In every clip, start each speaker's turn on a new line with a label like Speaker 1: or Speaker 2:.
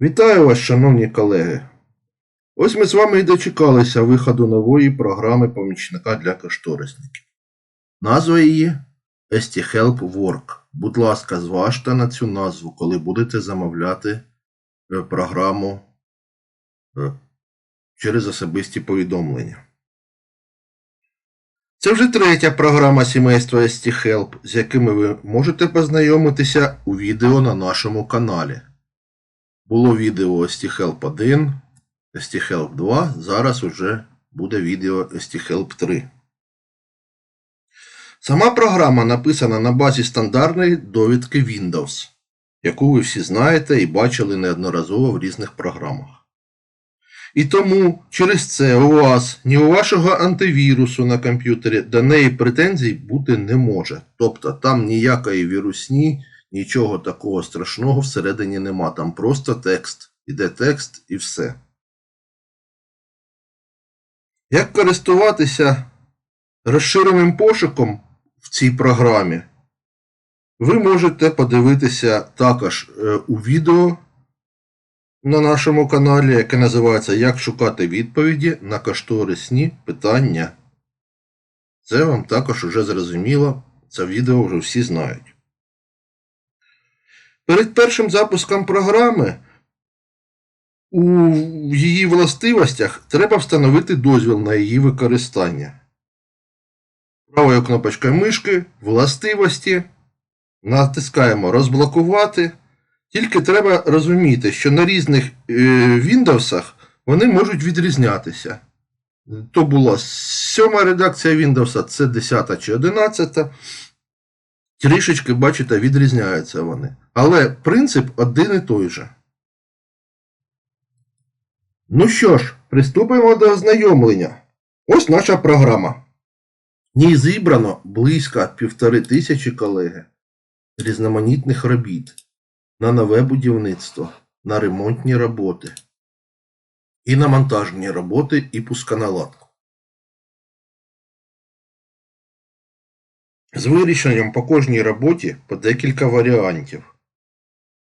Speaker 1: Вітаю вас, шановні колеги. Ось ми з вами і дочекалися виходу нової програми помічника для кошторисників. Назва її ST Help Work. Будь ласка, зважте на цю назву, коли будете замовляти е, програму е, через особисті повідомлення. Це вже третя програма сімейства ST Help, з якими ви можете познайомитися у відео на нашому каналі. Було відео ST-Help 1, ST-Help 2, зараз уже буде відео ST-Help 3. Сама програма написана на базі стандартної довідки Windows, яку ви всі знаєте і бачили неодноразово в різних програмах. І тому через це у вас, ні у вашого антивірусу на комп'ютері до неї претензій бути не може. Тобто там ніякої вірусні, нічого такого страшного всередині нема. Там просто текст. Іде текст і все. Як користуватися розширеним пошуком в цій програмі? Ви можете подивитися також е, у відео на нашому каналі, яке називається Як шукати відповіді на кошторисні питання. Це вам також уже зрозуміло. Це відео вже всі знають. Перед першим запуском програми у її властивостях треба встановити дозвіл на її використання. Правою кнопочкою мишки властивості натискаємо розблокувати. Тільки треба розуміти, що на різних е, Windows вони можуть відрізнятися. То була сьома редакція Windows, це 10 чи 11. Трішечки, бачите, відрізняються вони. Але принцип один і той же. Ну що ж, приступимо до ознайомлення. Ось наша програма. В ній зібрано близько півтори тисячі колеги різноманітних робіт на нове будівництво, на ремонтні роботи і на монтажні роботи і пусконаладку. З вирішенням по кожній роботі по декілька варіантів.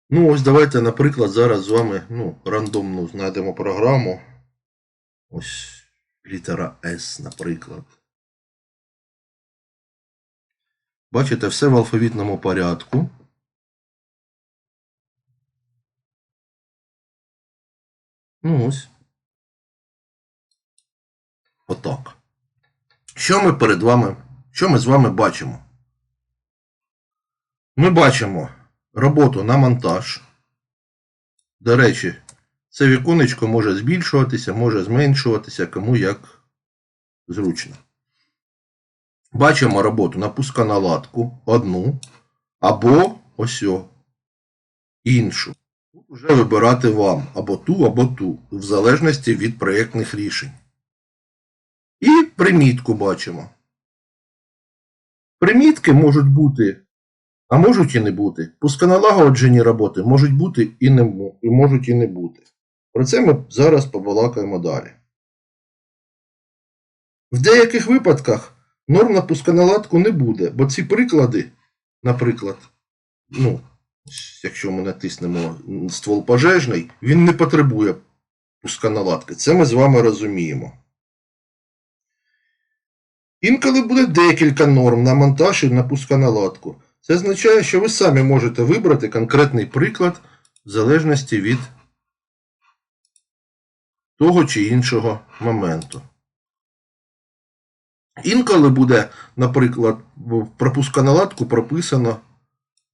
Speaker 1: Ну, ось давайте, наприклад, зараз з вами ну, рандомну знайдемо програму. Ось літера S, наприклад. Бачите, все в алфавітному порядку. Ну ось. Отак. Що ми перед вами, що ми з вами бачимо? Ми бачимо роботу на монтаж. До речі, це віконечко може збільшуватися, може зменшуватися, кому як зручно. Бачимо роботу на пусконаладку одну або ось о, іншу. Тут вже вибирати вам або ту, або ту, в залежності від проєктних рішень. І примітку бачимо. Примітки можуть бути, а можуть і не бути. Пусконалагоджені роботи можуть бути і не і можуть і не бути. Про це ми зараз побалакаємо далі. В деяких випадках норм на пусконаладку не буде, бо ці приклади, наприклад, ну, якщо ми натиснемо ствол пожежний, він не потребує пусконаладки. Це ми з вами розуміємо. Інколи буде декілька норм на монтаж і на пусконаладку. Це означає, що ви самі можете вибрати конкретний приклад в залежності від того чи іншого моменту. Інколи буде, наприклад, в пропусконаладку прописано,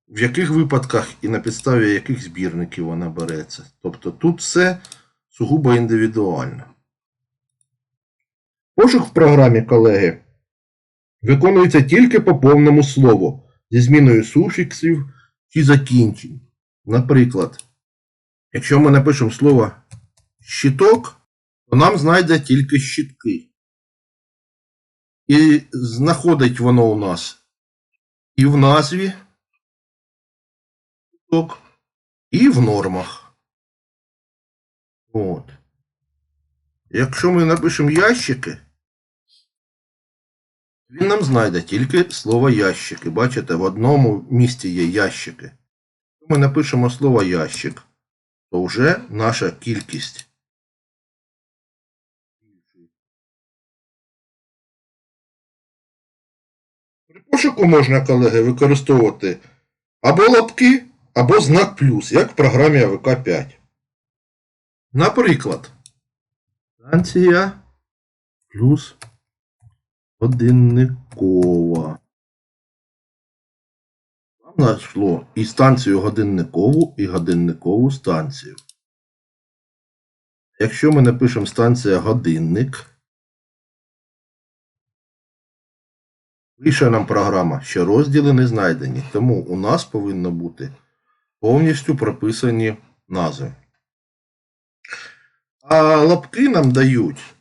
Speaker 1: в яких випадках і на підставі яких збірників вона береться. Тобто тут все сугубо індивідуально. Пошук в програмі, колеги, виконується тільки по повному слову зі зміною суфіксів чи закінчень. Наприклад, якщо ми напишемо слово щиток, то нам знайде тільки щитки. І знаходить воно у нас і в назві щиток, і в нормах. От. Якщо ми напишемо ящики, він нам знайде тільки слово ящики. Бачите, в одному місці є ящики. Ми напишемо слово ящик. то вже наша кількість. При пошуку можна, колеги, використовувати або лапки, або знак плюс, як в програмі АВК 5. Наприклад, станція плюс годинникова. Нам знайшло і станцію годинникову, і годинникову станцію. Якщо ми напишемо станція годинник, пише нам програма, що розділи не знайдені, тому у нас повинно бути повністю прописані назви. А лапки нам дають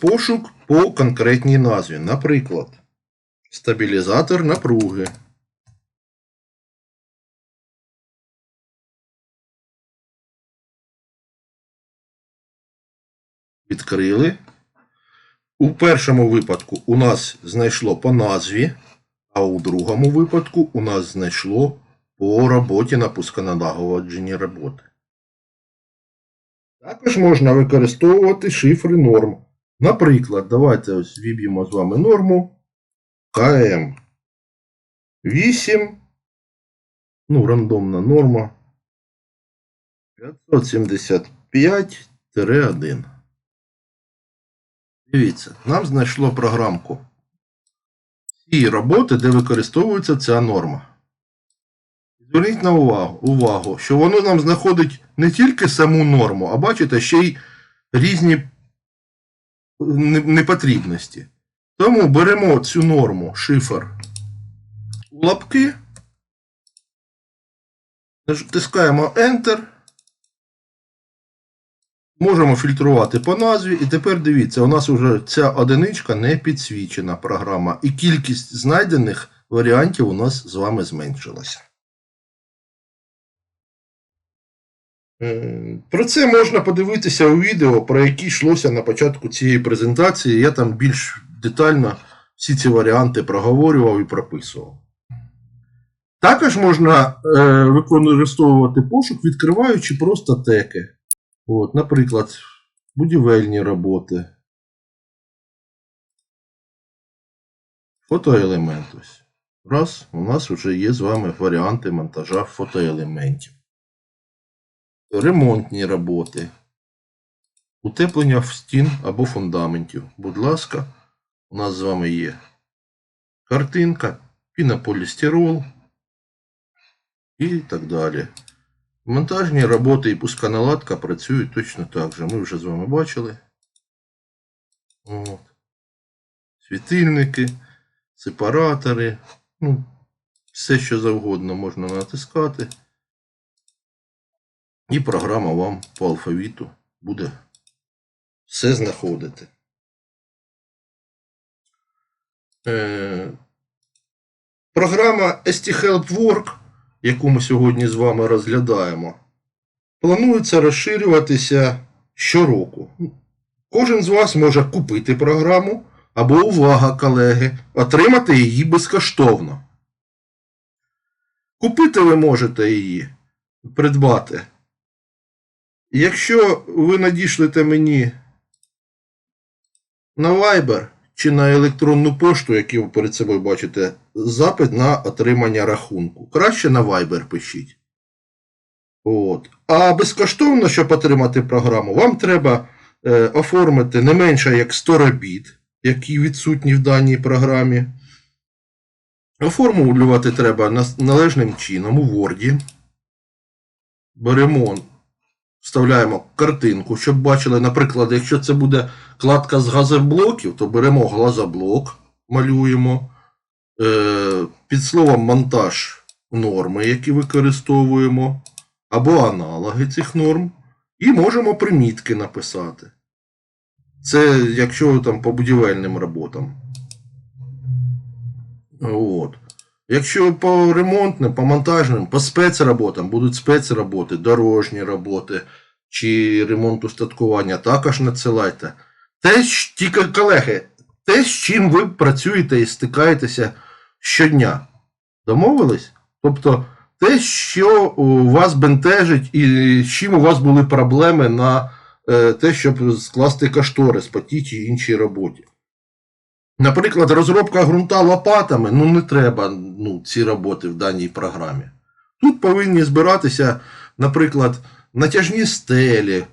Speaker 1: пошук по конкретній назві. Наприклад, стабілізатор напруги. Відкрили. У першому випадку у нас знайшло по назві, а у другому випадку у нас знайшло по роботі на пусконалагодженні роботи. Також можна використовувати шифри норм. Наприклад, давайте ось віб'ємо з вами норму КМ 8. Ну, рандомна норма. 575-1. Дивіться, нам знайшло програмку. Всі роботи, де використовується ця норма. Зверніть на увагу, увагу, що воно нам знаходить не тільки саму норму, а бачите, ще й різні непотрібності. Тому беремо цю норму, шифр у лапки, натискаємо Enter. Можемо фільтрувати по назві, і тепер дивіться, у нас вже ця одиничка не підсвічена програма, і кількість знайдених варіантів у нас з вами зменшилася. Про це можна подивитися у відео, про яке йшлося на початку цієї презентації. Я там більш детально всі ці варіанти проговорював і прописував. Також можна е, використовувати пошук, відкриваючи просто теки. От, наприклад, будівельні роботи. Фотоелемент. Раз, у нас вже є з вами варіанти монтажа фотоелементів. Ремонтні роботи. Утеплення в стін або фундаментів. Будь ласка, у нас з вами є картинка, пінополістирол і так далі. Монтажні роботи і пусконаладка працюють точно так же. Ми вже з вами бачили. От. Світильники, сепаратори. Ну, все, що завгодно можна натискати. І програма вам по алфавіту буде все знаходити. Е, програма ST Help Work, яку ми сьогодні з вами розглядаємо, планується розширюватися щороку. Кожен з вас може купити програму або, увага, колеги, отримати її безкоштовно. Купити ви можете її, придбати. Якщо ви надішлете мені на Viber чи на електронну пошту, які ви перед собою бачите, запит на отримання рахунку. Краще на Viber пишіть. От. А безкоштовно, щоб отримати програму, вам треба е, оформити не менше як 100 робіт, які відсутні в даній програмі. Оформлювати треба належним чином у Word. Беремо вставляємо картинку, щоб бачили, наприклад, якщо це буде кладка з газоблоків, то беремо газоблок, малюємо. Е, під словом монтаж норми, які використовуємо, або аналоги цих норм, і можемо примітки написати. Це якщо там по будівельним роботам. От. Якщо по ремонтним, по монтажним, по спецроботам будуть спецроботи, дорожні роботи чи ремонт устаткування, також надсилайте. Те, тільки колеги, те, з чим ви працюєте і стикаєтеся щодня. Домовились? Тобто те, що у вас бентежить, і з чим у вас були проблеми на е, те, щоб скласти кошторис по тій чи іншій роботі. Наприклад, розробка ґрунта лопатами, ну не треба ну, ці роботи в даній програмі. Тут повинні збиратися, наприклад, натяжні стелі,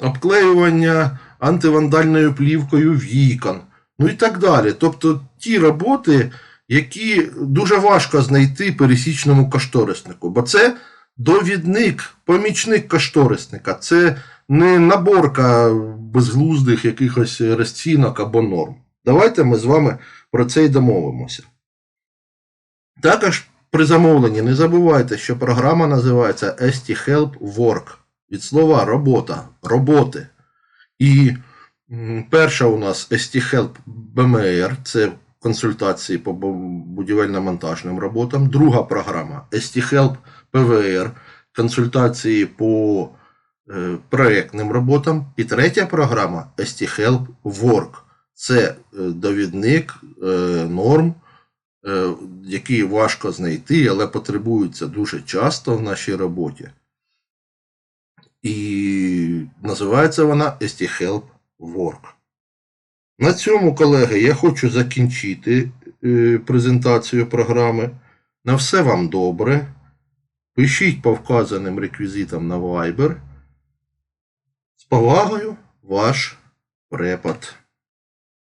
Speaker 1: обклеювання антивандальною плівкою вікон, ну і так далі. Тобто ті роботи, які дуже важко знайти пересічному кошториснику, бо це довідник, помічник кошторисника, це не наборка безглуздих якихось розцінок або норм. Давайте ми з вами про це й домовимося. Також при замовленні не забувайте, що програма називається ST Help Work від слова робота, роботи. І перша у нас ST Help BMR, це консультації по будівельно-монтажним роботам. Друга програма ST Help PVR, консультації по проєктним роботам. І третя програма ST Help Work. Це е, довідник е, норм, е, які важко знайти, але потребуються дуже часто в нашій роботі. І називається вона ST Help Work. На цьому, колеги, я хочу закінчити е, презентацію програми. На все вам добре. Пишіть по вказаним реквізитам на Viber. Повагою, ваш препод.